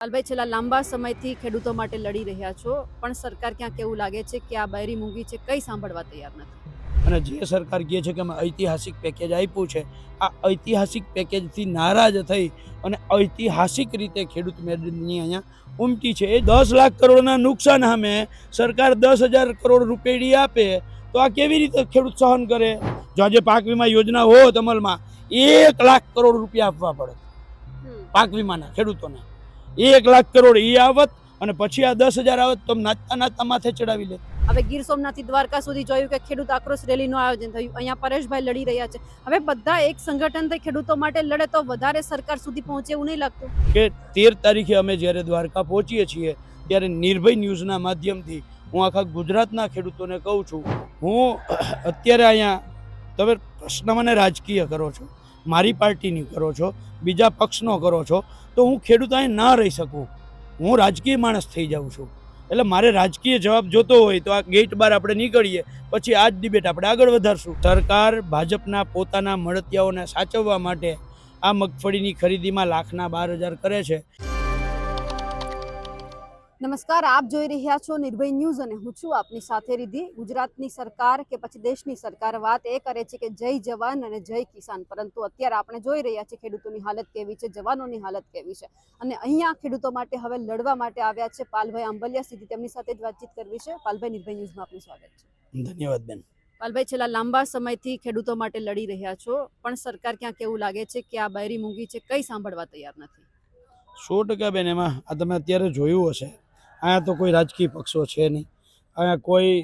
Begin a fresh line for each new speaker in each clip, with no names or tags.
પાલભાઈ છેલ્લા લાંબા સમયથી ખેડૂતો માટે લડી રહ્યા છો. પણ સરકાર ક્યાંક એવું લાગે છે કે આ બૈરી મૂંગી છે કઈ સાંભળવા તૈયાર નથી?
અને જે સરકાર કહે છે કે અમે ઐતિહાસિક પેકેજ આપ્યું છે આ ઐતિહાસિક પેકેજથી નારાજ થઈ અને ઐતિહાસિક રીતે ખેડૂત મેદની અહીંયા ઉમટી છે. એ દસ લાખ કરોડના નુકસાન સામે સરકાર દસ હજાર કરોડ રૂપિયા આપે તો આ કેવી રીતે ખેડૂત સહન કરે? જો આજે પાક વીમા યોજના હોત અમલમાં એક લાખ કરોડ રૂપિયા આપવા પડે. પાક વીમાના ખેડૂતોને. એક લાખ કરોડ એ આવત અને પછી આ દસ હજાર આવત તો નાચતા નાચતા માથે ચડાવી લે.
હવે ગીર સોમનાથથી દ્વારકા સુધી જોયું કે ખેડૂત આક્રોશ રેલીનું આયોજન થયું. અહીંયા પરેશભાઈ લડી રહ્યા છે. હવે બધા એક સંગઠન થઈ ખેડૂતો માટે લડે તો વધારે સરકાર સુધી પહોંચે એવું નહીં લાગતું?
કે તેર તારીખે અમે જ્યારે દ્વારકા પહોંચીએ છીએ ત્યારે નિર્ભય ન્યૂઝના માધ્યમથી હું આખા ગુજરાતના ખેડૂતોને કહું છું હું અત્યારે અહીંયા તમે પ્રશ્ન મને રાજકીય કરો છો. મારી પાર્ટીની કરો છો, બીજા પક્ષનો કરો છો, તો હું ખેડૂત અહીં ના રહી શકું. હું રાજકીય માણસ થઈ જાઉં છું. એટલે મારે રાજકીય જવાબ જોતો હોય તો આ ગેટ બાર આપણે નીકળીએ, પછી આ જ ડિબેટ આપણે આગળ વધારશું. સરકાર ભાજપના પોતાના મળતિયાઓને સાચવવા માટે આ મગફળીની ખરીદીમાં લાખના બાર હજાર કરે છે.
નમસ્કાર આપ જોઈ રહ્યા છો નિર્ભય ન્યૂઝ અને હું છું આપની સાથે રીધી ગુજરાતની સરકાર કે પછી દેશની સરકાર વાત એ કરે છે કે જય જવાન અને જય કિસાન. પરંતુ અત્યારે આપણે જોઈ રહ્યા છીએ ખેડૂતોની હાલત કેવી છે જવાનોની હાલત કેવી છે. અને અહીંયા ખેડૂતો માટે હવે લડવા માટે આવ્યા છે પાલભાઈ આંબલિયા. સીધી તેમની સાથે જ વાતચીત કરવી છે. પાલભાઈ નિર્ભય ન્યૂઝમાં આપનું સ્વાગત છે.
ધન્યવાદ બેન.
પાલભાઈ છેલ્લા લાંબા સમયથી ખેડૂતો માટે લડી રહ્યા છો. પણ સરકાર ક્યાંક એવું લાગે છે કે આ બૈરી મૂંગી છે કઈ સાંભળવા તૈયાર નથી?
સો ટકા બેન એમાં આ તમે અત્યારે જોયું હશે. અહીંયા તો કોઈ રાજકીય પક્ષો છે નહીં. અહીંયા કોઈ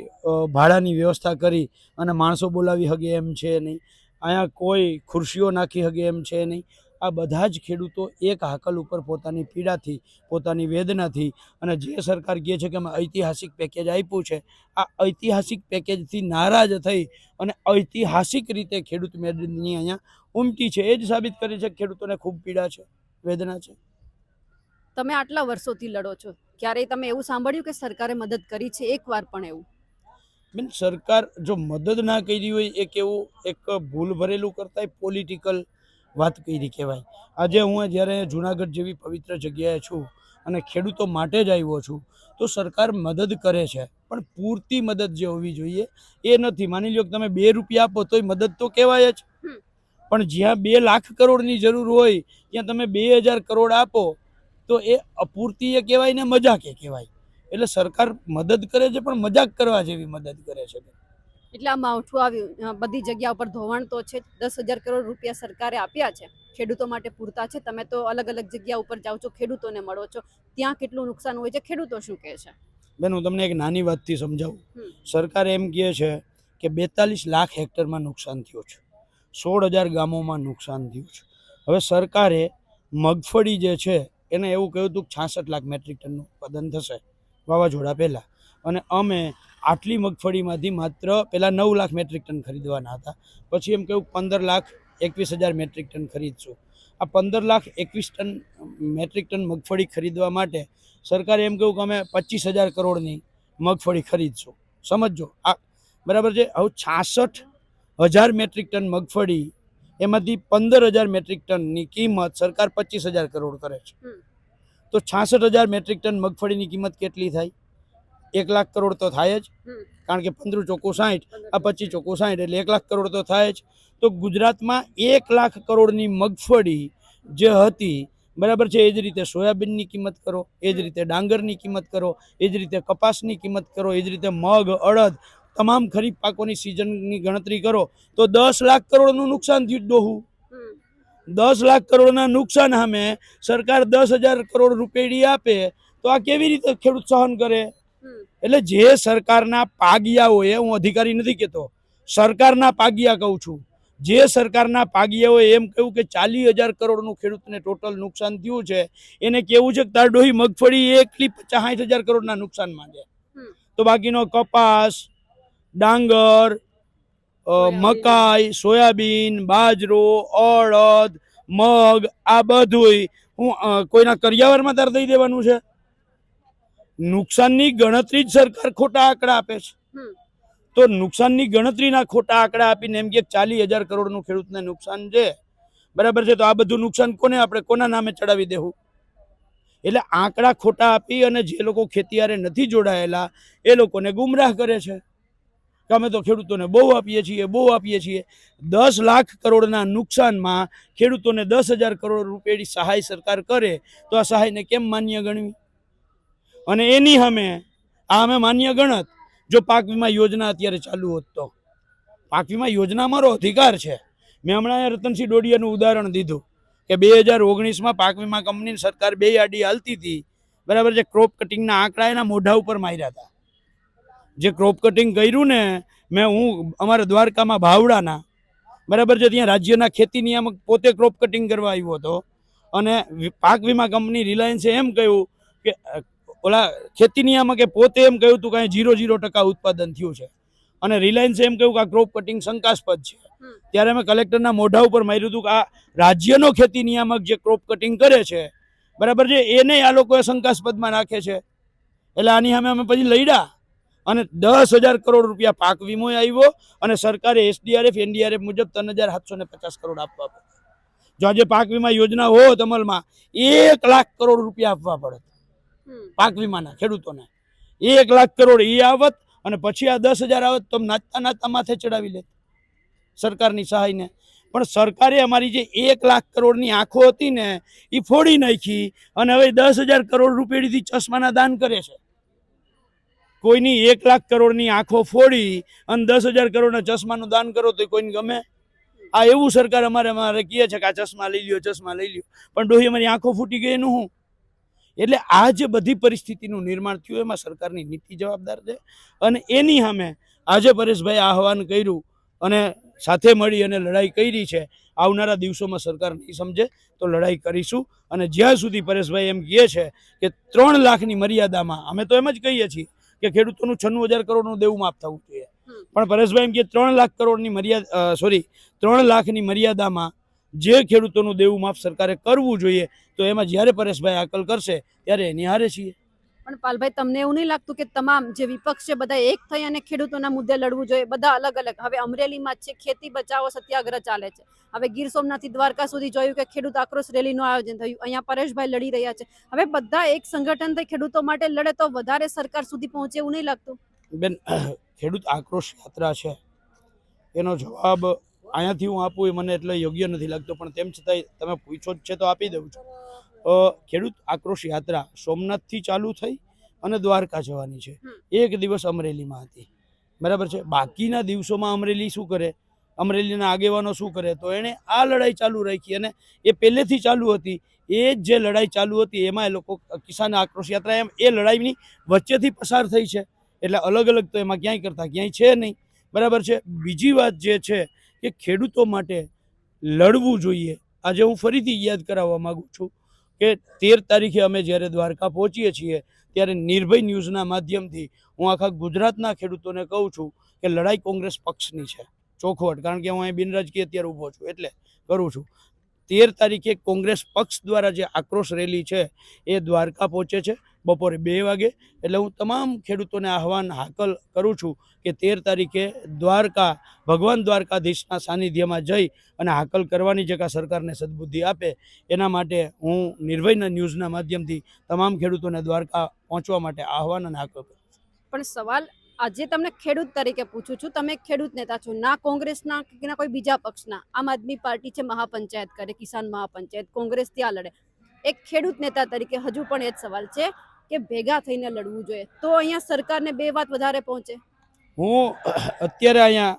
ભાડાની વ્યવસ્થા કરી અને માણસો બોલાવી હગે એમ છે નહીં. અહીંયા કોઈ ખુરશીઓ નાખી હગે એમ છે નહીં. આ બધા જ ખેડૂતો એક હાકલ ઉપર પોતાની પીડાથી, પોતાની વેદનાથી અને જે સરકાર કહે છે કે અમે ઐતિહાસિક પેકેજ આપ્યું છે, આ ઐતિહાસિક પેકેજથી નારાજ થઈ અને ઐતિહાસિક રીતે ખેડૂત મેદની અહીંયા ઉમટી છે. એ જ સાબિત કરે છે ખેડૂતોને ખૂબ પીડા છે, વેદના છે.
તમે આટલા વર્ષોથી લડો છો? ક્યારેય તમે એવું સાંભળ્યું કે સરકારે મદદ કરી છે? એકવાર પણ એવું.
મીન સરકાર જો મદદ ના કરી હોય એ કેવું એક ભૂલ ભરેલું કરતા પોલિટિકલ વાત કરી કહેવાય. આજે હું જ્યારે જુનાગઢ જેવી પવિત્ર જગ્યાએ છું અને ખેડૂતો માટે જ આવ્યો છું તો સરકાર મદદ કરે છે. પણ પૂરતી મદદ જે હોવી જોઈએ એ નથી. માની લો કે તમે બે રૂપિયા આપો તોય મદદ તો કહેવાય જ. પણ જ્યાં બે લાખ કરોડની જરૂર હોય ત્યાં તમે બે હજાર કરોડ આપો તો એ અપૂરતી એ કહેવાય ને મજાકે કહેવાય. એટલે સરકાર મદદ કરે છે પણ મજાક કરવા જેવી મદદ કરે છે.
એટલે આ માવઠું આવ્યું. બધી જગ્યા ઉપર ધોવાણ તો છે દસ હજાર કરોડ રૂપિયા સરકારે આપ્યા છે. ખેડૂતો માટે પૂરતા છે. તમે તો અલગ અલગ જગ્યા ઉપર જાઓ છો ખેડૂતોને મળો છો. ત્યાં કેટલું નુકસાન હોય છે? ખેડૂતો શું કહે છે?
બેન હું તમને એક નાની વાતથી સમજાવું. સરકાર એમ કહે છે કે બેતાલીસ લાખ હેક્ટરમાં નુકસાન થયું છે. સોળ હજાર ગામોમાં નુકસાન થયું છે. હવે સરકારે મગફળી જે છે એને એવું કહ્યું હતું કે છાસઠ લાખ મેટ્રિક ટનનું ઉત્પાદન થશે, વાવાઝોડા પહેલાં. અને અમે આટલી મગફળીમાંથી માત્ર પહેલાં નવ લાખ મેટ્રિક ટન ખરીદવાના હતા. પછી એમ કહ્યું, પંદર લાખ એકવીસ હજાર મેટ્રિક ટન ખરીદશું. આ પંદર લાખ એકવીસ ટન મેટ્રિક ટન મગફળી ખરીદવા માટે સરકારે એમ કહ્યું કે અમે પચીસ હજાર કરોડની મગફળી ખરીદશું. સમજો આ બરાબર છે? હવે છાસઠ હજાર મેટ્રિક ટન મગફળી એમાંથી પંદર હજાર મેટ્રિક ટનની કિંમત સરકાર પચીસ હજાર કરોડ કરે છે. તો છાસઠ હજાર મેટ્રિક ટન મગફળીની કિંમત કેટલી થાય? એક લાખ કરોડ તો થાય જ. કારણ કે પંદર ચોખ્ખું સાઠ આ પચીસ ચોખ્ખું સાઠ એટલે એક લાખ કરોડ તો થાય જ. તો ગુજરાતમાં એક લાખ કરોડની મગફળી જે હતી બરાબર છે એ જ રીતે સોયાબીનની કિંમત કરો એ જ રીતે ડાંગરની કિંમત કરો એ જ રીતે કપાસની કિંમત કરો એ જ રીતે મગ અડદ તમામ ખરીફ પાકોની સિઝનની ગણતરી કરો તો દસ લાખ કરોડનું નુકસાન થયું ડોહું દસ લાખ કરોડના નુકસાન સામે સરકાર દસ હજાર કરોડ રૂપિયા આપે તો આ કેવી રીતે ખેડૂત સહન કરે? એટલે જે સરકારના પાગિયા હોય હું અધિકારી નથી કહેતો સરકારના પાગિયા કહું છું. જે સરકારના પાગિયા હોય એમ કહ્યું કે ચાલીસ હજાર કરોડનું ખેડૂતને ટોટલ નુકસાન થયું છે એને કેવું છે કે તાર ડોહી મગફળી એકલી પચાસ હજાર કરોડના નુકસાનમાં છે તો બાકીનો કપાસ ડાંગર મકાઈ સોયાબીન બાજરો અડદ મગ આ બધુંય હું કોઈના કરિયાવરમાં તાર દઈ દેવાનું છે. નુકસાનની ગણતરી જ સરકાર ખોટા આંકડા આપે છે. તો નુકસાનની ગણતરીના ખોટા આંકડા આપીને એમ કે ચાલીસ હજાર કરોડનું ખેડૂતને નુકસાન છે. બરાબર છે? તો આ બધું નુકસાન કોને આપણે કોના નામે ચડાવી દેવું? એટલે આંકડા ખોટા આપી અને જે લોકો ખેતીયારે નથી જોડાયેલા એ લોકોને ગુમરાહ કરે છે. કે અમે તો ખેડૂતોને બહુ આપીએ છીએ, બહુ આપીએ છીએ. દસ લાખ કરોડના નુકસાનમાં ખેડૂતોને દસ હજાર કરોડ રૂપિયાની સહાય સરકાર કરે, તો આ સહાયને કેમ માન્ય ગણવી? અને એની અમે આ અમે માન્ય ગણત, જો પાક વીમા યોજના અત્યારે ચાલુ હોત તો. પાક વીમા યોજના મારો અધિકાર છે. મેં હમણાં રતનસિંહ ડોડિયાનું ઉદાહરણ દીધું, કે બે હજાર ઓગણીસમાં પાક વીમા કંપનીની સરકાર બે આડી હાલતી હતી. બરાબર છે, ક્રોપ કટિંગના આંકડા એના મોઢા ઉપર માર્યા હતા. જે ક્રોપ કટિંગ કર્યું ને મેં હું અમારા દ્વારકામાં ભાવડાના બરાબર છે ત્યાં રાજ્યના ખેતી નિયામક પોતે ક્રોપ કટિંગ કરવા આવ્યો હતો. અને પાક વીમા કંપની રિલાયન્સે એમ કહ્યું કે ઓલા ખેતી નિયામકે પોતે એમ કહ્યું હતું કે અહીં જીરો જીરો ટકા ઉત્પાદન થયું છે. અને રિલાયન્સે એમ કહ્યું કે આ ક્રોપ કટિંગ શંકાસ્પદ છે. ત્યારે અમે કલેક્ટરના મોઢા ઉપર માર્યું હતું કે આ રાજ્યનો ખેતી નિયામક જે ક્રોપ કટિંગ કરે છે બરાબર છે એને આ લોકોએ શંકાસ્પદમાં નાખે છે. એટલે આની સામે અમે પછી લડ્યા અને દસ હજાર કરોડ રૂપિયા પાક વીમો આવ્યો અને સરકારે એસડીઆરએફ એનડીઆરએફ મુજબ ત્રણ હજાર સાતસો ને પચાસ કરોડ આપવા પડે. જો આજે પાક વીમા યોજના હોત અમલમાં એક લાખ કરોડ રૂપિયા આપવા પડે. પાક વીમાના ખેડૂતોને. એક લાખ કરોડ એ આવત અને પછી આ દસ હજાર આવત તો નાચતા નાચતા માથે ચડાવી લે સરકારની સહાયને. પણ સરકારે અમારી જે એક લાખ કરોડની આંખો હતી ને એ ફોડી નાખી અને હવે દસ હજાર કરોડ રૂપિયાથી ચશ્માના દાન કરે છે. કોઈની એક લાખ કરોડની આંખો ફોડી અને દસ હજાર કરોડના ચશ્માનું દાન કરો તો કોઈને ગમે? આ એવું સરકાર અમારે અમારે કહે છે કે આ ચશ્મા લઈ લ્યો, ચશ્મા લઈ લ્યો. પણ ડોહી, અમારી આંખો ફૂટી ગઈ એનું હું એટલે આ જે બધી પરિસ્થિતિનું નિર્માણ થયું, એમાં સરકારની નીતિ જવાબદાર છે. અને એની સામે આજે પરેશભાઈ આહવાન કર્યું અને સાથે મળી અને લડાઈ કરી છે. આવનારા દિવસોમાં સરકાર નહીં સમજે તો લડાઈ કરીશું. અને જ્યાં સુધી પરેશભાઈ એમ કહે છે કે ત્રણ લાખની મર્યાદામાં, અમે તો એમ જ કહીએ છીએ કે ખેડૂતોનું છન્નું હજાર કરોડનું દેવું માફ થવું જોઈએ. પણ પરેશભાઈ એમ કે ત્રણ લાખ કરોડની મર્યાદા સોરી ત્રણ લાખની મર્યાદામાં જે ખેડૂતોનું દેવું માફ સરકારે કરવું જોઈએ તો એમાં જ્યારે પરેશભાઈ આકલ કરશે ત્યારે એની હારે છીએ.
પણ પાલભાઈ, તમને એવું નહીં લાગતું કે તમામ જે વિપક્ષ છે બધા એક થઈ અને ખેડૂતોના મુદ્દે લડવું જોઈએ? બધા અલગ અલગ. હવે અમરેલીમાં છે. ખેતી બચાવો સત્યાગ્રહ ચાલે છે. હવે ગીર સોમનાથથી દ્વારકા સુધી જોયું કે ખેડૂત આક્રોશ રેલીનું આયોજન થયું. અહીંયા પરેશભાઈ લડી રહ્યા છે. હવે બધા એક સંગઠન થઈ ખેડૂતો માટે લડે તો વધારે સરકાર સુધી પહોંચે એવું નહીં લાગતું?
બેન, ખેડૂત આક્રોશ યાત્રા છે. એનો જવાબ અહીંયાથી હું આપું એ મને એટલે યોગ્ય નથી લાગતો. પણ તેમ છતાંય તમે પૂછો જ છે તો આપી દઉં છું. ખેડૂત આક્રોશ યાત્રા સોમનાથથી ચાલુ થઈ અને દ્વારકા જવાની છે. એક દિવસ અમરેલીમાં હતી. બરાબર છે? બાકીના દિવસોમાં અમરેલી શું કરે? અમરેલીના આગેવાનો શું કરે? તો એણે આ લડાઈ ચાલુ રાખી અને એ પહેલેથી ચાલુ હતી. એ જ જે લડાઈ ચાલુ હતી એમાં એ લોકો કિસાન આક્રોશ યાત્રા એમ એ લડાઈની વચ્ચેથી પસાર થઈ છે. એટલે અલગ અલગ તો એમાં ક્યાંય કરતા ક્યાંય છે નહીં. બરાબર છે? બીજી વાત જે છે કે ખેડૂતો માટે લડવું જોઈએ. આજે હું ફરીથી યાદ કરાવવા માગું છું. કે તેર તારીખે અમે જ્યારે દ્વારકા પહોંચીએ છીએ, ત્યારે નિર્ભય ન્યૂઝના માધ્યમથી હું આખા ગુજરાતના ખેડૂતોને કહું છું કે લડાઈ કોંગ્રેસ પક્ષની છે. ચોખવટ, કારણ કે હું અહીં બિનરાજકીય અત્યારે ઊભો છું, એટલે કરું છું. તેર તારીખે કોંગ્રેસ પક્ષ દ્વારા જે આક્રોશ રેલી છે, એ દ્વારકા પહોંચે છે. બપોરે બે વાગે. એટલે હું તમામ ખેડૂતોને આહવાન હાકલ કરું છું કે તેર તારીખે દ્વારકા, ભગવાન દ્વારકાધીશના સાનિધ્યમાં જઈ અને હાકલ કરવાની જે સરકારને સદબુદ્ધિ આપે, એના માટે હું નિર્ભયના ન્યૂઝના માધ્યમથી તમામ ખેડૂતોને દ્વારકા પહોંચવા માટે આહવાન અને હાકલ કરું.
પણ સવાલ આજે તમને ખેડૂત તરીકે પૂછું છું. તમે ખેડૂત નેતા છો, ના કોંગ્રેસના કે ના કોઈ બીજા પક્ષના? આમ આદમી પાર્ટી છે, મહાપંચાયત કરે, કિસાન મહાપંચાયત કોંગ્રેસ ત્યાં લડે. એક ખેડૂત નેતા તરીકે હજુ પણ એ જ સવાલ છે. કે ભેગા થઈને લડવું જોઈએ? તો અહીંયા સરકારને બે વાત વધારે પહોંચે.
હું અત્યારે અહીંયા,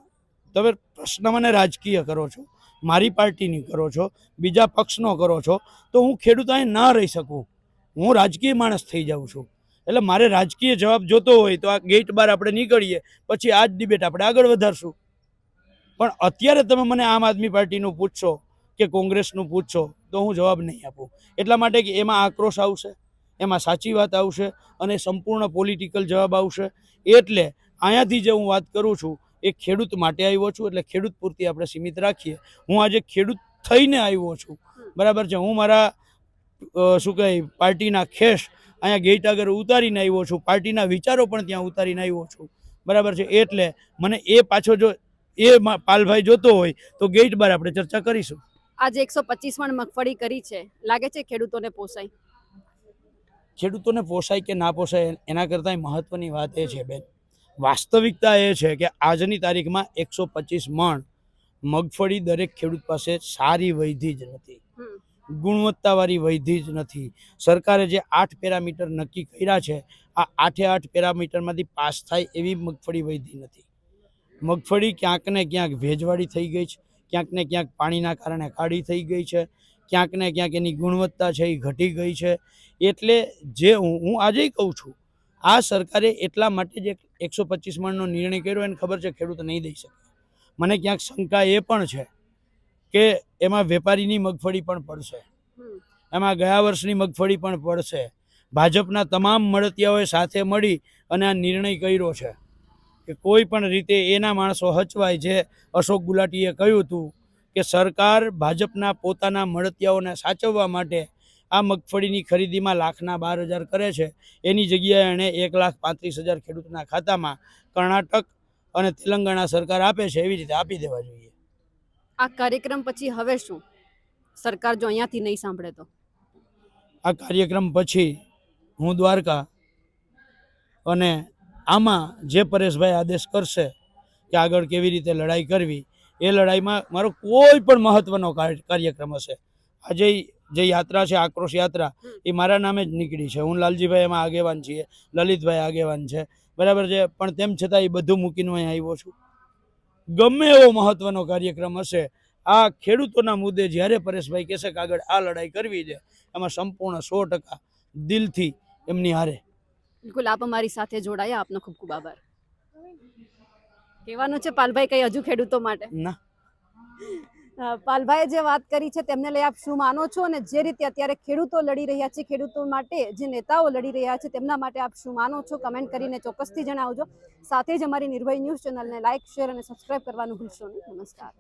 તમે પ્રશ્ન મને રાજકીય કરો છો, મારી પાર્ટીની કરો છો, બીજા પક્ષનો કરો છો, તો હું ખેડૂત અહીં ના રહી શકું. હું રાજકીય માણસ થઈ જાઉં છું. એટલે મારે રાજકીય જવાબ જોતો હોય તો આ ગેટ બાર આપણે નીકળીએ, પછી આ જ ડિબેટ આપણે આગળ વધારશું. પણ અત્યારે તમે મને આમ આદમી પાર્ટીનું પૂછશો કે કોંગ્રેસનું પૂછશો, તો હું જવાબ નહીં આપું. એટલા માટે કે એમાં આક્રોશ આવશે. એમાં સાચી વાત આવશે અને સંપૂર્ણ પોલિટિકલ જવાબ આવશે. એટલે અહીંયાથી જે હું વાત કરું છું, એ ખેડૂત માટે આવ્યો છું, એટલે ખેડૂત પૂરતી આપણે સીમિત રાખીએ. હું આજે ખેડૂત થઈને આવ્યો છું. બરાબર છે? હું મારા શું કહે પાર્ટીના ખેસ અહીંયા ગેટ આગળ ઉતારીને આવ્યો છું. પાર્ટીના વિચારો પણ ત્યાં ઉતારીને આવ્યો છું. બરાબર છે? એટલે મને એ પાછો જો, એ પાલભાઈ જોતો હોય, તો ગેટ બાર આપણે ચર્ચા કરીશું.
આજે એકસો પચીસ મગફળી કરી છે. લાગે છે ખેડૂતોને પોસાય?
ખેડૂતોને પોસાય કે ના પોસાય એના કરતાંય મહત્ત્વની વાત એ છે બેન. વાસ્તવિકતા એ છે કે આજની તારીખમાં એકસો પચીસ મણ મગફળી દરેક ખેડૂત પાસે સારી વૈધી જ નથી. ગુણવત્તાવાળી વૈધી જ નથી. સરકારે જે આઠ પેરામીટર નક્કી કર્યા છે આ આઠે આઠ પેરામીટરમાંથી પાસ થાય એવી મગફળી વૈધી નથી. મગફળી ક્યાંક ને ક્યાંક ભેજવાળી થઈ ગઈ છે ક્યાંક ને ક્યાંક પાણીના કારણે કાળી થઈ ગઈ છે ક્યાંક ને ક્યાંક એની ગુણવત્તા છે એ ઘટી ગઈ છે એટલે જે હું હું આજે કહું છું આ સરકારે એટલા માટે જ એકસો પચીસ મણનો નિર્ણય કર્યો એને ખબર છે ખેડૂત નહીં દઈ શકે. મને ક્યાંક શંકા એ પણ છે કે એમાં વેપારીની મગફળી પણ પડશે. એમાં ગયા વર્ષની મગફળી પણ પડશે. ભાજપના તમામ મળતિયાઓએ સાથે મળી અને આ નિર્ણય કર્યો છે કે કોઈ પણ રીતે એના માણસો હચવાય જે અશોક ગુલાટીએ કહ્યું હતું કે સરકાર ભાજપના પોતાના મળતિયાઓને સાચવવા માટે આ મગફળીની ખરીદીમાં લાખના બાર હજાર કરે છે. એની જગ્યાએ એણે એક લાખ પાંત્રીસ હજાર ખેડૂતના ખાતામાં કર્ણાટક અને તેલંગાણા સરકાર આપે છે એવી રીતે આપી દેવા જોઈએ.
આ કાર્યક્રમ પછી હવે શું? સરકાર જો અહીંયાથી નહીં સાંભળે તો?
આ કાર્યક્રમ પછી હું દ્વારકા અને આમાં જે પરેશભાઈ આદેશ કરશે કે આગળ કેવી રીતે લડાઈ કરવી એ લડાઈમાં મારો કોઈ પણ મહત્વનો કાર્ય- કાર્યક્રમ હશે. આજે જે યાત્રા છે આક્રોશ યાત્રા એ મારા નામે જ નીકળી છે. હું લાલજીભાઈ એમાં આગેવાન છીએ લલિતભાઈ આગેવાન છે. બરાબર છે? પણ તેમ છતાં એ બધું મૂકીને અહીં આવ્યો છું. ગમે એવો મહત્વનો કાર્યક્રમ હશે આ ખેડૂતોના મુદ્દે જ્યારે પરેશભાઈ કહેશે કે આગળ આ લડાઈ કરવી છે એમાં સંપૂર્ણ સો ટકા દિલથી એમની હારે.
બિલકુલ આપ અમારી સાથે જોડાયા. આપનો ખૂબ ખૂબ આભાર. કહેવાનું છે પાલભાઈ કઈ હજુ ખેડૂતો માટે?
ના.
પાલભાઈએ જે વાત કરી છે તેમને લઈ આપ શું માનો છો અને જે રીતે અત્યારે ખેડૂતો લડી રહ્યા છે, ખેડૂતો માટે જે નેતાઓ લડી રહ્યા છે તેમના માટે આપ શું માનો છો? કમેન્ટ કરીને ચોક્કસથી જણાવજો. સાથે જ અમારી નિર્ભય ન્યૂઝ ચેનલને લાઇક શેર અને સબસ્ક્રાઇબ કરવાનું ભૂલશો નહીં. નમસ્કાર.